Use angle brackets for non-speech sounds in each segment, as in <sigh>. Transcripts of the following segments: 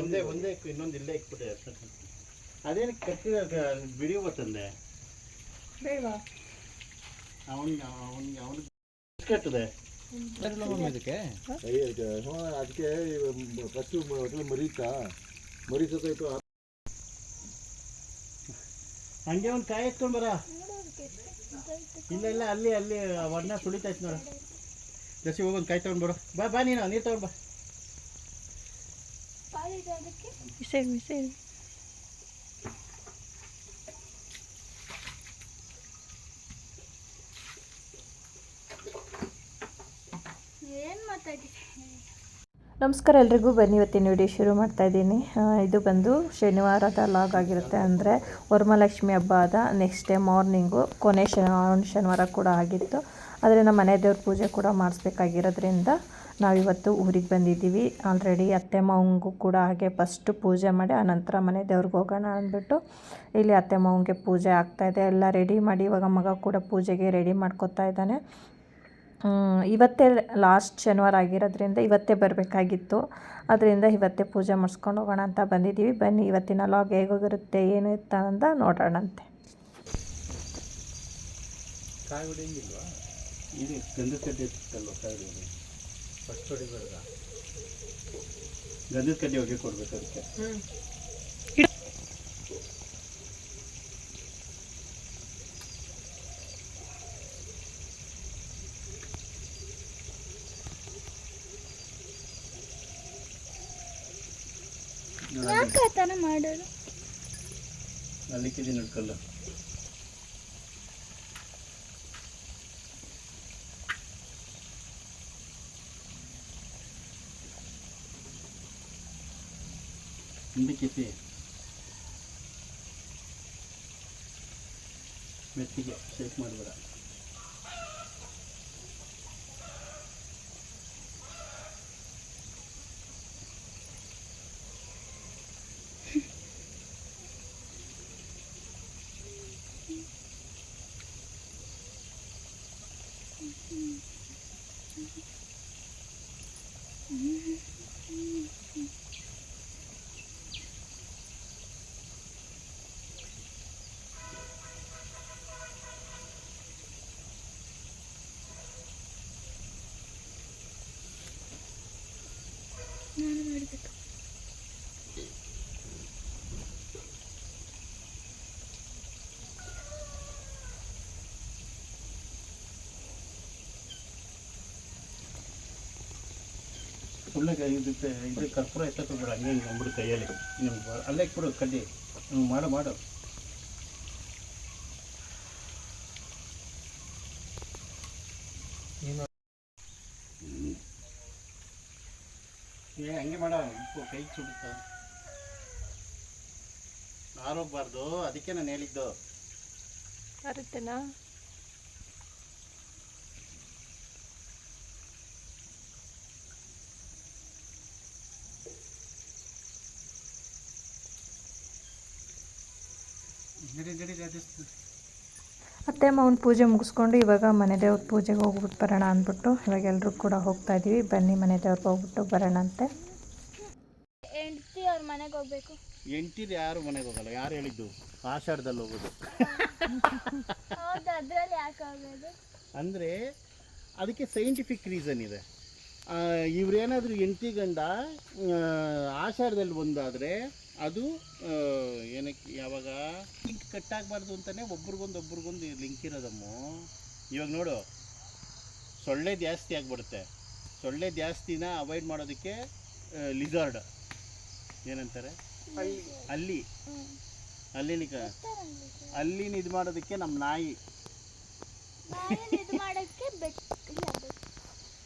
ಒಂದೇ ಒಂದೇ ಇಕ್ಕು, ಇನ್ನೊಂದು ಇಲ್ಲೇ ಇಕ್ಬಿಟ್ಟೆ ಅದೇನಕ್ಕೆ ಕಟ್ಟಿದ ಬಿಡಿ ಬರ್ತಂದೆ ಬೇಡವಾ ಅವನಿಗೆ ಅವನಿಗೆ ಅವನಿಗೆ ಕಟ್ಟದೆ? ಇದಕ್ಕೆ? ಅದಕ್ಕೆ ಅದಕ್ಕೆ ಫಸ್ಟು ಮರೀತಾ? ಮರಿ ಸತ್ತೋಯ್ತು ಹಂಗೆ ಒಂದು ಕಾಯಿ ಎತ್ಕೊಂಡು ಬರ. ಇಲ್ಲ ಇಲ್ಲ ಅಲ್ಲಿ ಅಲ್ಲಿ ವರ್ಣ ಸುಳಿತೈತೆ ನೋಡು. ಜಸಿ ಹೋಗೋದು ಕೈ ತಗೊಂಡು ಬರೋ. ಬಾ ಬಾ ನೀನು ನೀರು ತಗೊಂಡು ಬಾ. ನಮಸ್ಕಾರ ಎಲ್ರಿಗೂ ಬನ್ನಿ ಇವತ್ತಿನ ವಿಡಿಯೋ ಶುರು ಮಾಡ್ತಾ ಇದ್ದೀನಿ. ಇದು ಬಂದು ಶನಿವಾರದ ಲಾಗ್ ಆಗಿರುತ್ತೆ ಅಂದರೆ ವರಮಹಾಲಕ್ಷ್ಮಿ ಹಬ್ಬ ಆದ ನೆಕ್ಸ್ಟ್ ಡೇ ಮಾರ್ನಿಂಗು ಕೊನೆ ಶನಿವಾರ ಶನಿವಾರ ಕೂಡ ಆಗಿತ್ತು. ಆದರೆ ನಮ್ಮ ಮನೆ ದೇವ್ರ ಪೂಜೆ ಕೂಡ ಮಾಡಿಸ್ಬೇಕಾಗಿರೋದ್ರಿಂದ ನಾವಿವತ್ತು ಊರಿಗೆ ಬಂದಿದ್ದೀವಿ. ಆಲ್ರೆಡಿ ಅತ್ತೆ ಮಾವಂಗೂ ಕೂಡ ಹಾಗೆ ಫಸ್ಟು ಪೂಜೆ ಮಾಡಿ ಆನಂತರ ಮನೆ ದೇವ್ರಿಗೆ ಹೋಗೋಣ ಅಂದ್ಬಿಟ್ಟು ಇಲ್ಲಿ ಅತ್ತೆ ಮಾವಂಗೆ ಪೂಜೆ ಆಗ್ತಾಯಿದೆ ಎಲ್ಲ ರೆಡಿ ಮಾಡಿ, ಇವಾಗ ಮಗ ಕೂಡ ಪೂಜೆಗೆ ರೆಡಿ ಮಾಡ್ಕೊತಾ ಇದ್ದಾನೆ. ಇವತ್ತೇ ಲಾಸ್ಟ್ ಶನಿವಾರ ಆಗಿರೋದ್ರಿಂದ ಇವತ್ತೇ ಬರಬೇಕಾಗಿತ್ತು. ಅದರಿಂದ ಇವತ್ತೇ ಪೂಜೆ ಮಾಡಿಸ್ಕೊಂಡು ಹೋಗೋಣ ಅಂತ ಬಂದಿದ್ದೀವಿ. ಬನ್ನಿ, ಇವತ್ತಿನ ಲಾಗ್ ಹೇಗೋಗಿರುತ್ತೆ, ಏನು ಇತ್ತ ಅಂತ ನೋಡೋಣಂತೆ. ಇದು ಗಂಧದ ಕಡ್ಡಿ ಫಸ್ಟ್ ಹೊಡಿಬಾರ್ದ ಗಂಧದ ಕಡ್ಡಿ ಹೋಗಿ ಕೊಡ್ಬೇಕು ಅದಕ್ಕೆ. ಮಾಡೋದು? ಅಲ್ಲಿ ನಡ್ಕಲ್ಲ ಮೆತ್ತಿಗೆ ಶೇಕ್ ಮಾಡಬೇಡ ಸುಮ್ಮನೆ ಇದಕ್ಕೆ ಇದು ಕರ್ಪೂರ ಎತ್ತಕ್ಕೋಗ್ಬೇಡ ಹಂಗೆ ಹಿಂಗೆ ಅಂಬಿಡು ಕೈಯಲ್ಲಿ. ನಿಮ್ಗೆ ಅಲ್ಲೇ ಕೊಡು ಕಡ್ಡಿ. ನೀವು ಮಾಡು ಮಾಡು. ನೀನು ಏ ಹಂಗೆ ಮಾಡ. ಕೈ ಸುಡುತ್ತ ಆರೋಗ್ಬಾರ್ದು ಅದಕ್ಕೆ ನಾನು ಹೇಳಿದ್ದು. ಬರುತ್ತೇನಾ ನಡಿ ಅವ್ನ ರಾಜಸ್ಥಾನ ಅತ್ತೆ ಮಾವನ ಪೂಜೆ ಮುಗಿಸ್ಕೊಂಡು ಇವಾಗ ಮನೆ ದೇವ್ರ ಪೂಜೆಗೆ ಹೋಗ್ಬಿಟ್ಟು ಬರೋಣ ಅಂದ್ಬಿಟ್ಟು ಇವಾಗ ಎಲ್ಲರೂ ಕೂಡ ಹೋಗ್ತಾ ಇದ್ದೀವಿ ಬನ್ನಿ ಮನೆ ದೇವ್ರಿಗೆ ಹೋಗ್ಬಿಟ್ಟು ಬರೋಣ ಅಂತೆ ಹೆಂಡ್ತಿ ಅವ್ರ ಮನೆಗೆ ಹೋಗ್ಬೇಕು. ಎಂಟಿದು ಯಾರು ಮನೆಗೆ ಹೋಗಲ್ಲ ಯಾರು ಹೇಳಿದ್ದು? ಆಷಾಢದಲ್ಲಿ ಹೋಗೋದು. ಹೌದು ಅದ್ರಲ್ಲಿ ಯಾಕೆ ಹೋಗೋದು? ಅಂದರೆ ಅದಕ್ಕೆ ಸೈಂಟಿಫಿಕ್ ರೀಸನ್ ಇದೆ. ಇವರೇನಾದರೂ ಎಂಟಿ ಗಂಡ ಆಷಾಢದಲ್ಲಿ ಒಂದಾದರೆ ಅದು ಏನಕ್ಕೆ ಯಾವಾಗ? ಲಿಂಕ್ ಕಟ್ಟಾಗಬಾರ್ದು ಅಂತಲೇ ಒಬ್ರಿಗೊಂದು ಒಬ್ರಿಗೊಂದು ಲಿಂಕ್ ಇರೋದಮ್ಮ. ಇವಾಗ ನೋಡು, ಸೊಳ್ಳೆ ಜಾಸ್ತಿ ಆಗಿಬಿಡುತ್ತೆ. ಸೊಳ್ಳೆ ಜಾಸ್ತಿನ ಅವಾಯ್ಡ್ ಮಾಡೋದಕ್ಕೆ ಲಿಜಾರ್ಡ್ ಏನಂತಾರೆ? ಅಲ್ಲಿ. ಅಲ್ಲಿನ ಅಲ್ಲಿನ ಇದು ಮಾಡೋದಕ್ಕೆ ನಮ್ಮ ನಾಯಿ.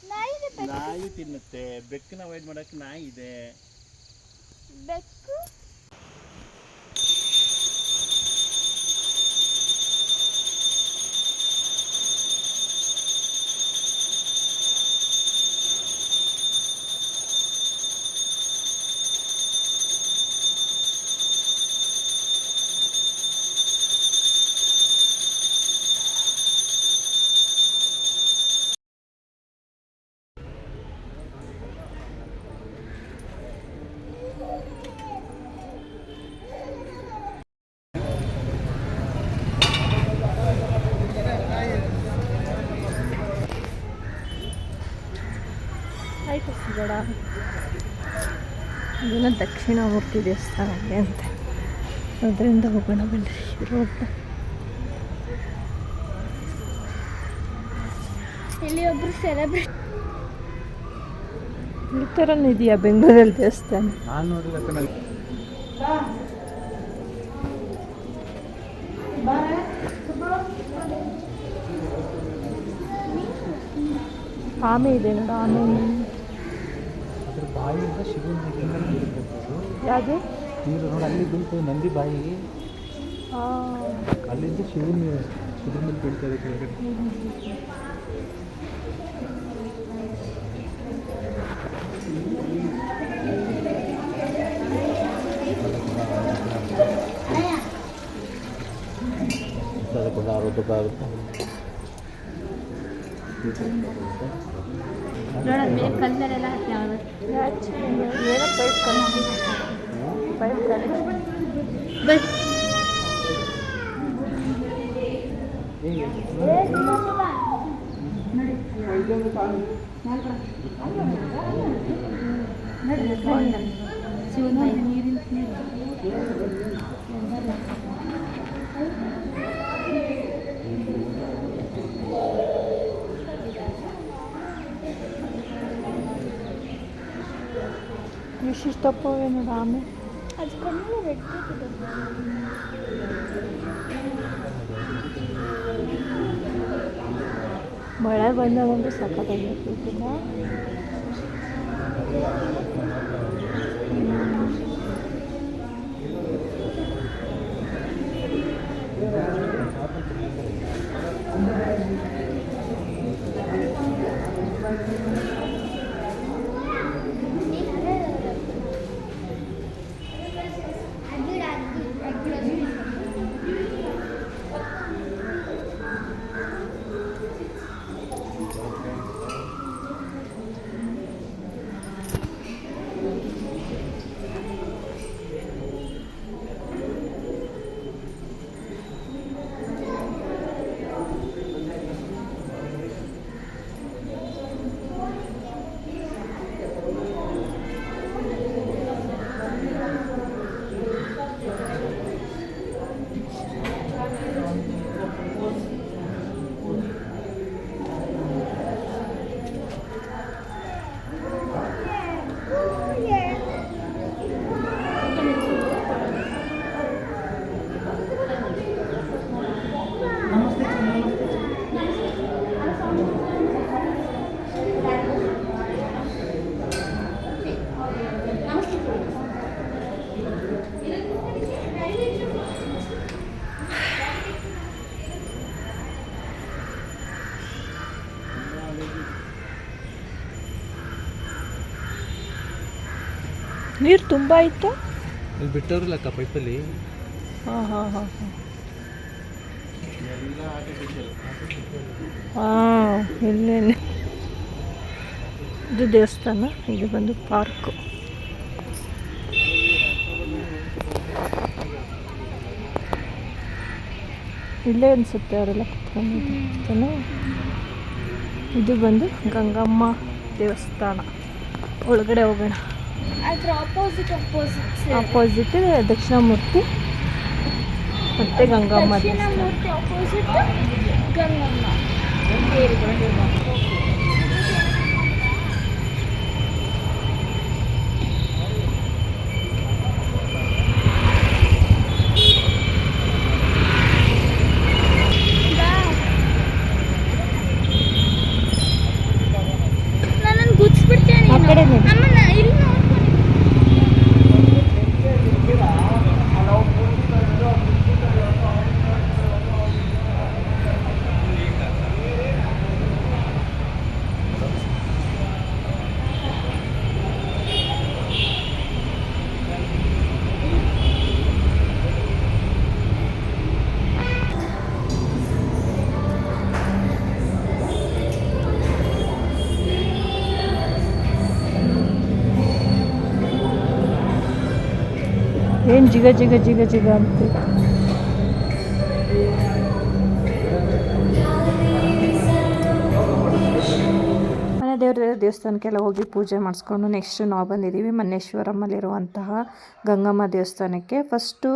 ನಾಯಿ ತಿನ್ನುತ್ತೆ. ಬೆಕ್ಕನ್ನ ಅವಾಯ್ಡ್ ಮಾಡೋಕ್ಕೆ ನಾಯಿ ಇದೆ. ಬೆಕ್ಕು. ದಕ್ಷಿಣಾಮೂರ್ತಿ ದೇವಸ್ಥಾನ ಇದೆ ಅಂತೆ. ಅದರಿಂದ ಹೋಗೋಣ ಬನ್ನಿ ರೋಡ್ ಇಲ್ಲಿ ಒಬ್ರು ಸೆಲೆಬ್ರಿಟಿ ಈ ಥರನೂ ಇದೆಯಾ ಬೆಂಗಳೂರಲ್ಲಿ ದೇವಸ್ಥಾನ? ಆಮೆ ಇದೆ ನೋಡು ಆಮೆ. ಬಾಯಿಯಿಂದ ಶಿವನ ಯಾವುದು ನೀರು ನೋಡಿ ಅಲ್ಲಿ ಬೀಳ್ತದೆ ನಂದಿ ಬಾಯಿ. ಅಲ್ಲಿಂದ ಶಿವನ ಶಿವನ ಮೇಲೆ ಕೆಳಗಡೆ. ಅದಕ್ಕೊಂದು ಅರವತ್ತು ರೂಪಾಯಿ ಆಗುತ್ತೆ ಕಲ್ಲರೆಲ್ಲ ಯಾವ್ದು ಏನೋ pipe connection pipe connection bus ವಿಶಿಷ್ಟಪ್ಪವೇ ನೋಡು ಆಮೆ ಅದು ಕಣ್ಣು ರೆಡ್ ಇದೆ ಮಳೆ ಬಂದಾಗಂತೂ ಸಖತ್ತಾಗಿರ್ತಿದ್ದಿಲ್ಲ ನೀರು ತುಂಬ ಇತ್ತು? ಇಲ್ಲಿ ಬಿಟ್ಟವ್ರಲ್ಲಕ್ಕ ಪೈಪಲ್ಲಿ. ಹಾಂ ಹಾಂ ಹಾಂ ಹಾಂ. ಇಲ್ಲೇನೆ ಇದು ದೇವಸ್ಥಾನ ಇದು ಬಂದು ಪಾರ್ಕು. ಇಲ್ಲೇ ಅನಿಸುತ್ತೆ ಅವರೆಲ್ಲ ಕುತ್ಕೊಂಡಿದ್ದು. ಇದು ಬಂದು ಗಂಗಮ್ಮ ದೇವಸ್ಥಾನ. ಒಳಗಡೆ ಹೋಗೋಣ. ಅಪೋಸಿಟ್ ದಕ್ಷಿಣಾಮೂರ್ತಿ ಮತ್ತು ಗಂಗಮ್ಮ. ಜಿಗ ಜಿಗ ಜಿಗ ಜಿಗ ಅಂತ. ಮನೆ ದೇವ್ರ ದೇವಸ್ಥಾನಕ್ಕೆಲ್ಲ ಹೋಗಿ ಪೂಜೆ ಮಾಡಿಸ್ಕೊಂಡು ನೆಕ್ಸ್ಟ್ ನಾವು ಬಂದಿದ್ದೀವಿ ಮನ್ನೇಶ್ವರಮ್ಮಲ್ಲಿರುವಂತಹ ಗಂಗಮ್ಮ ದೇವಸ್ಥಾನಕ್ಕೆ. ಫಸ್ಟು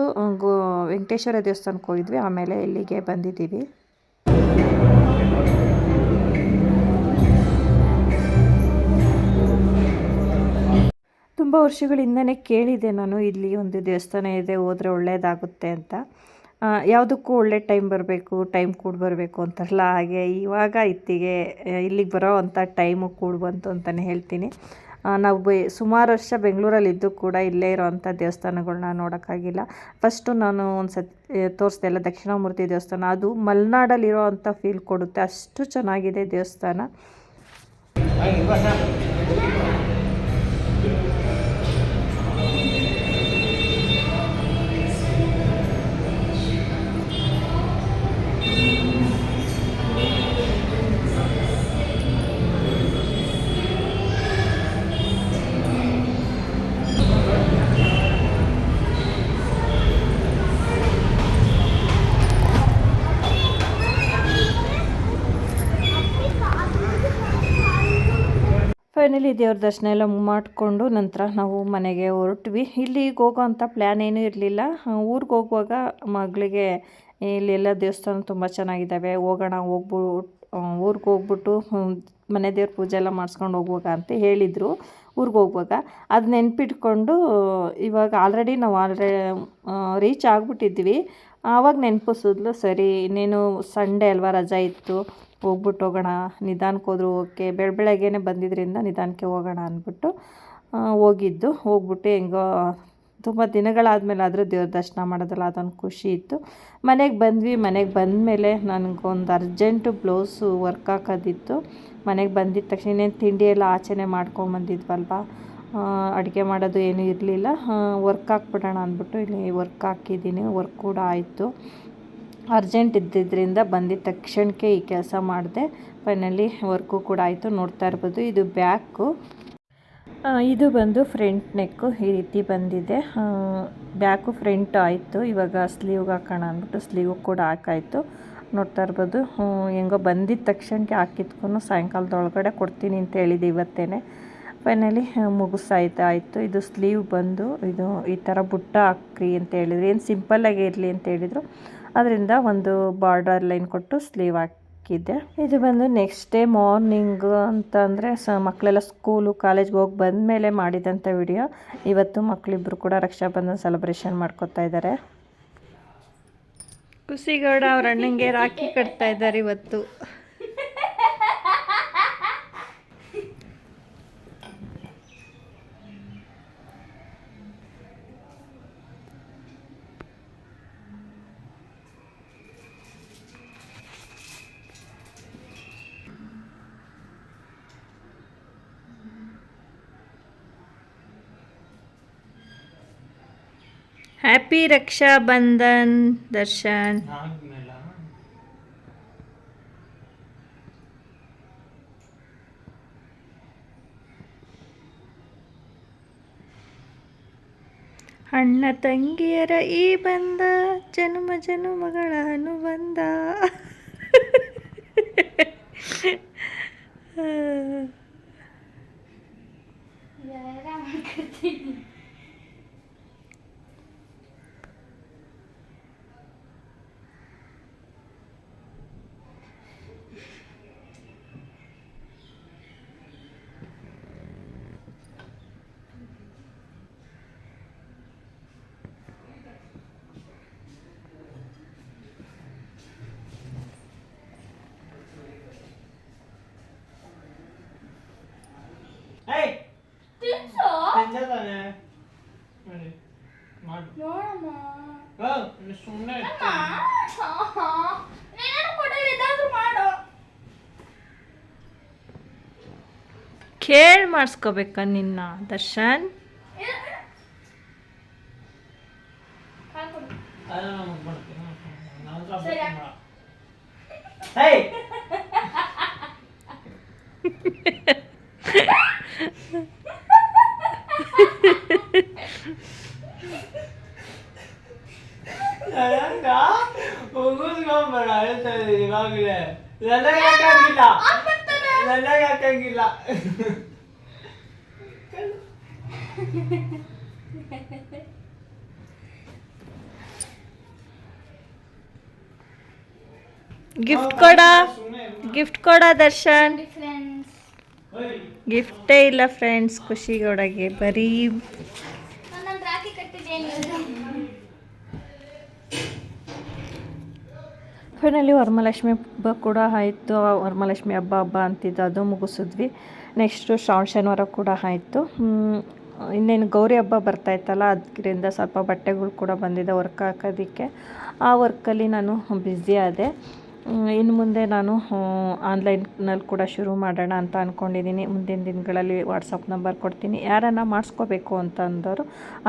ಗೋ, ವೆಂಕಟೇಶ್ವರ ದೇವಸ್ಥಾನಕ್ಕೆ ಹೋಗಿದ್ವಿ, ಆಮೇಲೆ ಇಲ್ಲಿಗೆ ಬಂದಿದ್ದೀವಿ. ತುಂಬ ವರ್ಷಗಳಿಂದನೇ ಕೇಳಿದೆ ನಾನು, ಇಲ್ಲಿ ಒಂದು ದೇವಸ್ಥಾನ ಇದೆ, ಹೋದರೆ ಒಳ್ಳೆಯದಾಗುತ್ತೆ ಅಂತ. ಯಾವುದಕ್ಕೂ ಒಳ್ಳೆ ಟೈಮ್ ಬರಬೇಕು ಟೈಮ್ ಕೂಡ ಬರಬೇಕು ಅಂತಾರಲ್ಲ, ಹಾಗೆ ಇವಾಗ ಇತ್ತಿಗೆ ಇಲ್ಲಿಗೆ ಬರೋ ಅಂಥ ಟೈಮು ಕೂಡ ಬಂತು ಅಂತಲೇ ಹೇಳ್ತೀನಿ. ನಾವು ಬೆ, ಸುಮಾರು ವರ್ಷ ಬೆಂಗಳೂರಲ್ಲಿದ್ದು ಕೂಡ ಇಲ್ಲೇ ಇರೋವಂಥ ದೇವಸ್ಥಾನಗಳನ್ನ ನೋಡೋಕ್ಕಾಗಿಲ್ಲ. ಫಸ್ಟು ನಾನು ಒಂದು ಸತಿ ತೋರಿಸ್ದೆ ಎಲ್ಲ ದಕ್ಷಿಣಾಮೂರ್ತಿ ದೇವಸ್ಥಾನ. ಅದು ಮಲೆನಾಡಲ್ಲಿರೋ ಅಂಥ ಫೀಲ್ ಕೊಡುತ್ತೆ, ಅಷ್ಟು ಚೆನ್ನಾಗಿದೆ ದೇವಸ್ಥಾನ. ಫೈನಲಿ ದೇವ್ರ ದರ್ಶನ ಎಲ್ಲ ಮಾಡಿಕೊಂಡು ನಂತರ ನಾವು ಮನೆಗೆ ಹೊರಟ್ವಿ. ಇಲ್ಲಿಗೆ ಹೋಗೋ ಅಂಥ ಪ್ಲ್ಯಾನ್ ಏನೂ ಇರಲಿಲ್ಲ. ಊರಿಗೆ ಹೋಗುವಾಗ ಮಗಳಿಗೆ ಇಲ್ಲೆಲ್ಲ ದೇವಸ್ಥಾನ ತುಂಬ ಚೆನ್ನಾಗಿದ್ದಾವೆ. ಹೋಗೋಣ ಹೋಗ್ಬಿಟ್ಟು ಊರಿಗೆ ಹೋಗ್ಬಿಟ್ಟು ಮನೆ ದೇವ್ರ ಪೂಜೆ ಎಲ್ಲ ಮಾಡಿಸ್ಕೊಂಡು ಹೋಗುವಾಗ ಅಂತ ಹೇಳಿದರು ಊರಿಗೆ ಹೋಗುವಾಗ. ಅದು ನೆನ್ಪಿಟ್ಕೊಂಡು, ಇವಾಗ ಆಲ್ರೆಡಿ ನಾವು ಆಲ್ರೆ ರೀಚ್ ಆಗಿಬಿಟ್ಟಿದ್ವಿ. ಆವಾಗ ನೆನಪಿಸಿದ್ಲು, ಸರಿ, ಇನ್ನೇನು ಸಂಡೇ ಅಲ್ವಾ ರಜಾ ಇತ್ತು. ಹೋಗ್ಬಿಟ್ಟು ಹೋಗೋಣ, ನಿಧಾನಕ್ಕೆ ಹೋದ್ರು ಓಕೆ. ಬೆಳ, ಬೆಳಗ್ಗೆನೆ ಬಂದಿದ್ದರಿಂದ ನಿಧಾನಕ್ಕೆ ಹೋಗೋಣ ಅಂದ್ಬಿಟ್ಟು ಹೋಗಿದ್ದು. ಹೋಗ್ಬಿಟ್ಟು ಹೆಂಗೋ, ತುಂಬ ದಿನಗಳಾದಮೇಲೆ ಆದರೂ ದೇವ್ರ ದರ್ಶನ ಮಾಡೋದಲ್ಲ ಅದೊಂದು ಖುಷಿ ಇತ್ತು. ಮನೆಗೆ ಬಂದ್ವಿ. ಮನೆಗೆ ಬಂದಮೇಲೆ ನನಗೊಂದು ಅರ್ಜೆಂಟು ಬ್ಲೌಸು ವರ್ಕ್ ಹಾಕೋದಿತ್ತು. ಮನೆಗೆ ಬಂದಿದ್ದ ತಕ್ಷಣ ಇನ್ನೇನು ತಿಂಡಿ ಎಲ್ಲ ಆಚೆನೆ ಮಾಡ್ಕೊಂಬಂದಿದ್ವಲ್ವ ಅಡುಗೆ ಮಾಡೋದು ಏನೂ ಇರಲಿಲ್ಲ. ವರ್ಕ್ ಹಾಕ್ಬಿಡೋಣ ಅಂದ್ಬಿಟ್ಟು ಇಲ್ಲಿ ವರ್ಕ್ ಹಾಕಿದ್ದೀನಿ. ವರ್ಕ್ ಕೂಡ ಆಯಿತು. ಅರ್ಜೆಂಟ್ ಇದ್ದಿದ್ದರಿಂದ ಬಂದಿದ್ದ ತಕ್ಷಣಕ್ಕೆ ಈ ಕೆಲಸ ಮಾಡಿದೆ. ಫೈನಲಿ ವರ್ಕು ಕೂಡ ಆಯಿತು, ನೋಡ್ತಾ ಇರ್ಬೋದು. ಇದು ಬ್ಯಾಕು. ಇದು ಬಂದು ಫ್ರಂಟ್ ನೆಕ್ಕು ಈ ರೀತಿ ಬಂದಿದೆ. ಬ್ಯಾಕು ಫ್ರಂಟ್ ಆಯಿತು. ಇವಾಗ ಸ್ಲೀವ್ಗೆ ಹಾಕೋಣ ಅಂದ್ಬಿಟ್ಟು ಸ್ಲೀವ್ ಕೂಡ ಹಾಕಾಯಿತು. ನೋಡ್ತಾ ಇರ್ಬೋದು. ಹೆಂಗೋ ಬಂದಿದ್ದ ತಕ್ಷಣಕ್ಕೆ ಹಾಕಿದ್ಕೊಂಡು ಸಾಯಂಕಾಲದೊಳಗಡೆ ಕೊಡ್ತೀನಿ ಅಂತ ಹೇಳಿದೆ ಇವತ್ತೇನೆ. ಫೈನಲಿ ಮುಗಿಸಾಯ್ತು, ಆಯಿತು. ಇದು ಸ್ಲೀವ್ ಬಂದು, ಇದು ಈ ಥರ ಬುಟ್ಟ ಹಾಕ್ರಿ ಅಂತ ಹೇಳಿದ್ರು. ಏನು ಸಿಂಪಲ್ಲಾಗಿ ಇರಲಿ ಅಂತ ಹೇಳಿದರು. ಅದರಿಂದ ಒಂದು ಬಾರ್ಡರ್ ಲೈನ್ ಕೊಟ್ಟು ಸ್ಲೀವ್ ಹಾಕಿದ್ದೆ. ಇದು ಬಂದು ನೆಕ್ಸ್ಟ್ ಡೇ ಮಾರ್ನಿಂಗ್ ಅಂತಂದರೆ ಸ ಮಕ್ಕಳೆಲ್ಲ ಸ್ಕೂಲು ಕಾಲೇಜ್ಗೆ ಹೋಗಿ ಬಂದಮೇಲೆ ಮಾಡಿದಂಥ ವಿಡಿಯೋ ಇವತ್ತು ಮಕ್ಕಳಿಬ್ಬರು ಕೂಡ ರಕ್ಷಾಬಂಧನ ಸೆಲೆಬ್ರೇಷನ್ ಮಾಡ್ಕೊತಾ ಇದ್ದಾರೆ ಖುಷಿಗೌಡ ಅವ್ರ ಅಣ್ಣಂಗೆ ರಾಖಿ ಕಟ್ತಾ ಇದ್ದಾರೆ ಇವತ್ತು. ಹ್ಯಾಪಿ ರಕ್ಷಾ ಬಂಧನ್ ದರ್ಶನ್. ಅಣ್ಣ ತಂಗಿಯರ ಈ ಬಂದ ಜನ್ಮ ಜನ್ಮಗಳ ಅನುಬಂಧ. <laughs> ತಿನ್ಸು? ಸುಮ್ಮನೆ ಕೂಡ ಇದಾದ್ರೂ ಮಾಡು. ಕೇಳಿ ಮಾಡಿಸ್ಕೋಬೇಕ ನಿನ್ನ ದರ್ಶನ್? <laughs> ಮುಗಿಸ್ಕೊಂಬೇಡ ಹೇಳ್ತಾ ಇದ್ದೀನಿ ಇವಾಗಲೇ. ನನಗಾಗಿಲ್ಲ ನನಗೆ ಹಾಕಂಗಿಲ್ಲ. ಗಿಫ್ಟ್ ಕೊಡ. ಗಿಫ್ಟ್ ಕೊಡ ದರ್ಶನ್. ಗಿಫ್ಟೇ ಇಲ್ಲ ಫ್ರೆಂಡ್ಸ್ ಖುಷಿಗೊಳಗೆ ಬರೀ ನಾನು ರಾಖಿ ಕಟ್ಟಿದ್ದೇನೆ ಫೈನಲಿ ವರಮಹಾಲಕ್ಷ್ಮಿ ಹಬ್ಬ ಕೂಡ ಆಯಿತು. ವರಮಹಾಲಕ್ಷ್ಮಿ ಹಬ್ಬ ಹಬ್ಬ ಅಂತಿದ್ದು ಅದು ಮುಗಿಸಿದ್ವಿ. ನೆಕ್ಸ್ಟು ಶ್ರಾವಣ ಶನಿವಾರ ಕೂಡ ಆಯಿತು. ಇನ್ನೇನು ಗೌರಿ ಹಬ್ಬ ಬರ್ತಾಯಿತ್ತಲ್ಲ ಅದರಿಂದ ಸ್ವಲ್ಪ ಬಟ್ಟೆಗಳು ಕೂಡ ಬಂದಿದೆ ವರ್ಕ್ ಹಾಕೋದಕ್ಕೆ. ಆ ವರ್ಕಲ್ಲಿ ನಾನು ಬ್ಯುಸಿ ಆದೆ. ಇನ್ನು ಮುಂದೆ ನಾನು ಆನ್ಲೈನ್ನಲ್ಲಿ ಕೂಡ ಶುರು ಮಾಡೋಣ ಅಂತ ಅಂದ್ಕೊಂಡಿದ್ದೀನಿ ಮುಂದಿನ ದಿನಗಳಲ್ಲಿ ವಾಟ್ಸಪ್ ನಂಬರ್ ಕೊಡ್ತೀನಿ. ಯಾರನ್ನ ಮಾಡಿಸ್ಕೋಬೇಕು ಅಂತ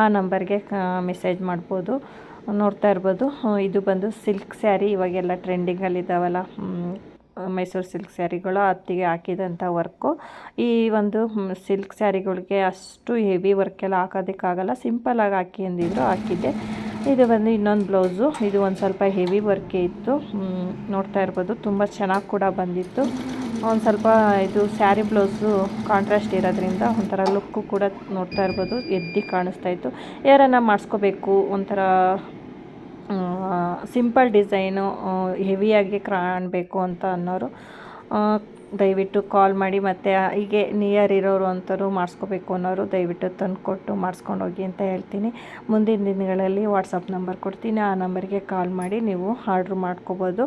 ಆ ನಂಬರ್ಗೆ ಮೆಸೇಜ್ ಮಾಡ್ಬೋದು. ನೋಡ್ತಾ ಇರ್ಬೋದು. ಇದು ಬಂದು ಸಿಲ್ಕ್ ಸ್ಯಾರಿ ಇವಾಗೆಲ್ಲ ಟ್ರೆಂಡಿಂಗಲ್ಲಿದ್ದಾವಲ್ಲ ಮೈಸೂರು ಸಿಲ್ಕ್ ಸ್ಯಾರಿಗಳು ಅತ್ತಿಗೆ ಹಾಕಿದಂಥ ವರ್ಕು. ಈ ಒಂದು ಸಿಲ್ಕ್ ಸ್ಯಾರಿಗಳಿಗೆ ಅಷ್ಟು ಹೆವಿ ವರ್ಕೆಲ್ಲ ಹಾಕೋದಕ್ಕಾಗಲ್ಲ. ಸಿಂಪಲಾಗಿ ಹಾಕಿ ಅಂದಿದ್ರು, ಹಾಕಿದ್ದೆ. ಇದು ಬಂದು ಇನ್ನೊಂದು ಬ್ಲೌಸು. ಇದು ಒಂದು ಸ್ವಲ್ಪ ಹೆವಿ ವರ್ಕೇ ಇತ್ತು. ನೋಡ್ತಾ ಇರ್ಬೋದು. ತುಂಬ ಚೆನ್ನಾಗಿ ಕೂಡ ಬಂದಿತ್ತು. ಒಂದು ಸ್ವಲ್ಪ ಇದು ಸ್ಯಾರಿ ಬ್ಲೌಸು ಕಾಂಟ್ರಾಸ್ಟ್ ಇರೋದ್ರಿಂದ ಒಂಥರ ಲುಕ್ಕು ಕೂಡ ನೋಡ್ತಾ ಇರ್ಬೋದು, ಎದ್ದು ಕಾಣಿಸ್ತಾ ಇತ್ತು. ಏರನ್ನು ಮಾಡಿಸ್ಕೋಬೇಕು, ಒಂಥರ ಸಿಂಪಲ್ ಡಿಸೈನು ಹೆವಿಯಾಗಿ ಕಾಣಬೇಕು ಅಂತ ಅನ್ನೋರು. ದಯವಿಟ್ಟು ಕಾಲ್ ಮಾಡಿ ಮತ್ತು ಹೀಗೆ ನಿಯರ್ ಇರೋರು ಅಂಥವ್ರು ಮಾಡಿಸ್ಕೋಬೇಕು ಅನ್ನೋರು ದಯವಿಟ್ಟು ತಂದು ಕೊಟ್ಟು ಮಾಡಿಸ್ಕೊಂಡು ಹೋಗಿ ಅಂತ ಹೇಳ್ತೀನಿ. ಮುಂದಿನ ದಿನಗಳಲ್ಲಿ ವಾಟ್ಸಪ್ ನಂಬರ್ ಕೊಡ್ತೀನಿ. ಆ ನಂಬರ್ಗೆ ಕಾಲ್ ಮಾಡಿ ನೀವು ಆರ್ಡ್ರ್ ಮಾಡ್ಕೋಬೋದು.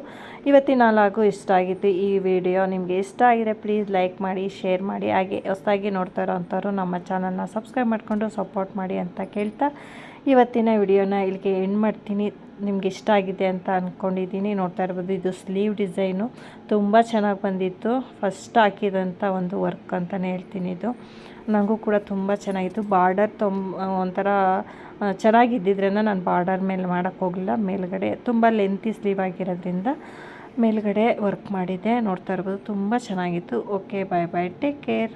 ಇವತ್ತಿನ ಲಾಗು ಇಷ್ಟ ಆಗಿತ್ತು ಈ ವಿಡಿಯೋ ನಿಮಗೆ ಇಷ್ಟ ಆಗಿದೆ ಪ್ಲೀಸ್ ಲೈಕ್ ಮಾಡಿ ಶೇರ್ ಮಾಡಿ, ಹಾಗೆ ಹೊಸದಾಗಿ ನೋಡ್ತಾ ಇರೋ ಅಂಥವ್ರು ನಮ್ಮ ಚಾನಲ್ನ ಸಬ್ಸ್ಕ್ರೈಬ್ ಮಾಡಿಕೊಂಡು ಸಪೋರ್ಟ್ ಮಾಡಿ ಅಂತ ಕೇಳ್ತಾ ಇವತ್ತಿನ ವಿಡಿಯೋನ ಇಲ್ಲಿಗೆ ಎಂಡ್ ಮಾಡ್ತೀನಿ. ನಿಮ್ಗೆ ಇಷ್ಟ ಆಗಿದೆ ಅಂತ ಅಂದ್ಕೊಂಡಿದ್ದೀನಿ ನೋಡ್ತಾ ಇರ್ಬೋದು, ಇದು ಸ್ಲೀವ್ ಡಿಸೈನು. ತುಂಬ ಚೆನ್ನಾಗಿ ಬಂದಿತ್ತು. ಫಸ್ಟ್ ಹಾಕಿದಂಥ ಒಂದು ವರ್ಕ್ ಅಂತಲೇ ಹೇಳ್ತೀನಿ ಇದು. ನನಗೂ ಕೂಡ ತುಂಬ ಚೆನ್ನಾಗಿತ್ತು. ಬಾರ್ಡರ್ ತುಂಬ ಒಂಥರ ಚೆನ್ನಾಗಿದ್ದಿದ್ರಿಂದ ನಾನು ಬಾರ್ಡರ್ ಮೇಲೆ ಮಾಡೋಕ್ಕೆ ಹೋಗಲಿಲ್ಲ. ಮೇಲ್ಗಡೆ ತುಂಬ ಲೆಂತಿ ಸ್ಲೀವ್ ಆಗಿರೋದ್ರಿಂದ ಮೇಲುಗಡೆ ವರ್ಕ್ ಮಾಡಿದ್ದೆ. ನೋಡ್ತಾ ಇರ್ಬೋದು, ತುಂಬ ಚೆನ್ನಾಗಿತ್ತು. Okay bye bye take care